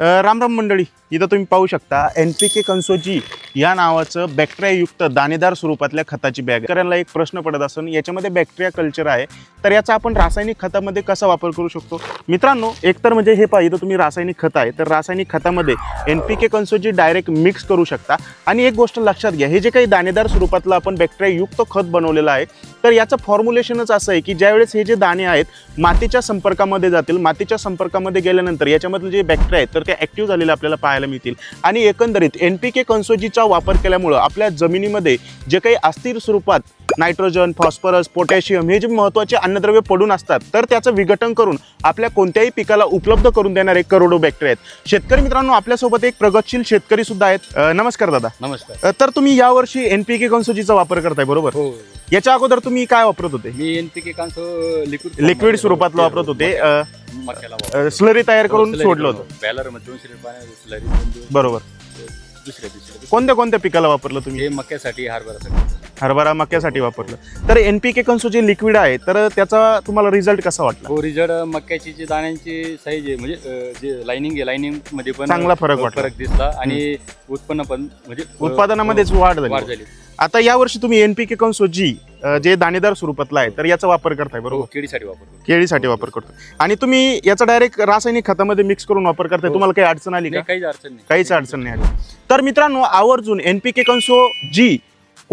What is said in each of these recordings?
रामराम राम राम मंडळी इथं तुम्ही पाहू शकता एन पी के कन्सोजी या नावाचं बॅक्टेरियायुक्त दाणेदार स्वरूपातल्या खताची बॅग शेतकऱ्यांना एक प्रश्न पडत असून याच्यामध्ये बॅक्टेरिया कल्चर आहे. तर याचा आपण रासायनिक खतामध्ये कसा वापर करू शकतो? मित्रांनो एकतर म्हणजे हे पाहिजे तुम्ही रासायनिक खत आहे. तर रासायनिक खतामध्ये एन पी के कन्सोजी डायरेक्ट मिक्स करू शकता. आणि एक गोष्ट लक्षात घ्या हे जे काही दाणेदार स्वरूपातलं आपण बॅक्टेरियायुक्त खत बनवलेलं आहे तर याचं फॉर्म्युलेशनच असं आहे की ज्यावेळेस हे जे दाणे आहेत मातीच्या संपर्कामध्ये जातील मातीच्या संपर्कामध्ये गेल्यानंतर याच्यामधले जे बॅक्टेरिया आहेत तर ते ॲक्टिव्ह झालेले आपल्याला पाहायला मिळतील. आणि एकंदरीत एन पी के कन्सोजीचा वापर केल्यामुळं आपल्या जमिनीमध्ये जे काही अस्थिर स्वरूपात नायट्रोजन फॉस्फरस पोटॅशियम हे जे महत्त्वाचे अन्नद्रव्य पडून असतात तर त्याचं विघटन करून आपल्या कोणत्याही पिकाला उपलब्ध करून देणारे करोडो बॅक्टेरिया आहेत. शेतकरी मित्रांनो आपल्यासोबत एक प्रगतशील शेतकरी सुद्धा आहेत. अ, नमस्कार दादा. नमस्कार. तर तुम्ही यावर्षी एन पी के कन्सोजीचा वापर करताय बरोबर? हो. याच्या अगोदर तुम्ही काय वापरत होते? मी एनपीके कांसो लिक्विड लिक्विड स्वरूपातलं वापरत होते. अ, मक्याला अ, स्लरी तयार करून सोडलं होतं. बॅलरमध्ये दोनशे लिटर पाणी स्लरी दोन दिवस. बरोबर. दुसऱ्या दिवशी कोणत्या कोणत्या पिकाला वापरलं तुम्ही? हे मक्यासाठी हरभरासाठी हरभरा मक्यासाठी वापरलं. तर एन पी के कन्सो जे लिक्विड आहे तर त्याचा तुम्हाला रिझल्ट कसा वाटला? हो रिझल्ट मक्याची जी दाण्यांची साईज आहे म्हणजे अं, जे लाइनिंग आहे लाइनिंगमध्ये पण चांगला फरक वाटला. फरक दिसला आणि उत्पन्न पण म्हणजे अं, उत्पादनामध्येच हो, वाढ वाढ झाली झाली. आता यावर्षी तुम्ही एन पी के कन्सो जी जे दाणेदार स्वरूपातला आहे तर याचा वापर करताय हो बरोबर? केळीसाठी वापरतो केळीसाठी वापर करतो. आणि तुम्ही याचा डायरेक्ट रासायनिक खतामध्ये मिक्स करून वापर करताय हो. तुम्हाला काही अडचण आली का? काहीच अडचण नाही. काहीच अडचण नाही आली. तर मित्रांनो आवर्जून एन पी के कन्सो जी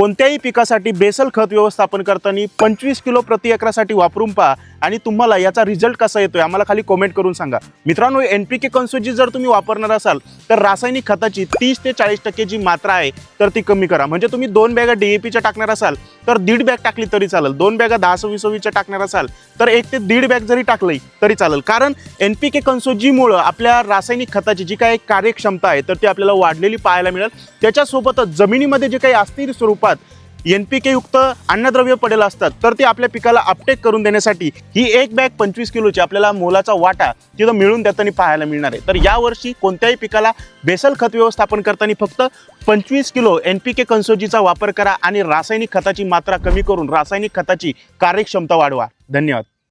कोणत्याही पिकासाठी बेसल खत व्यवस्थापन करताना पंचवीस किलो प्रति एकरासाठी वापरून पहा आणि तुम्हाला याचा रिझल्ट कसा येतोय आम्हाला खाली कमेंट करून सांगा. मित्रांनो एन पी के कन्सोजी जर तुम्ही वापरणार असाल तर रासायनिक खताची तीस ते चाळीस टक्के जी मात्रा आहे तर ती कमी करा. म्हणजे तुम्ही दोन बॅगा डी ए पीच्या टाकणार असाल तर दीड बॅग टाकली तरी चालेल. दोन बॅगा दहा सव्वीस सव्वीसच्या टाकणार असाल तर एक ते दीड बॅग जरी टाकली तरी चालेल. कारण एन पी के कन्सोजीमुळं आपल्या रासायनिक खताची जी काही कार्यक्षमता आहे तर ती आपल्याला वाढलेली पाहायला मिळेल. त्याच्यासोबतच जमिनीमध्ये जे काही अस्थिर स्वरूपात एन पी के युक्त अन्नद्रव्य पडेल असतात तर ते आपल्या पिकाला अपटेक करून देण्यासाठी ही एक बॅग पंचवीस किलोची आपल्याला मोलाचा वाटा तिथं मिळून देताना पाहायला मिळणार आहे. तर यावर्षी कोणत्याही पिकाला बेसल खत व्यवस्थापन करताना फक्त पंचवीस किलो एन पी के कन्सोजीचा वापर करा आणि रासायनिक खताची मात्रा कमी करून रासायनिक खताची कार्यक्षमता वाढवा. धन्यवाद.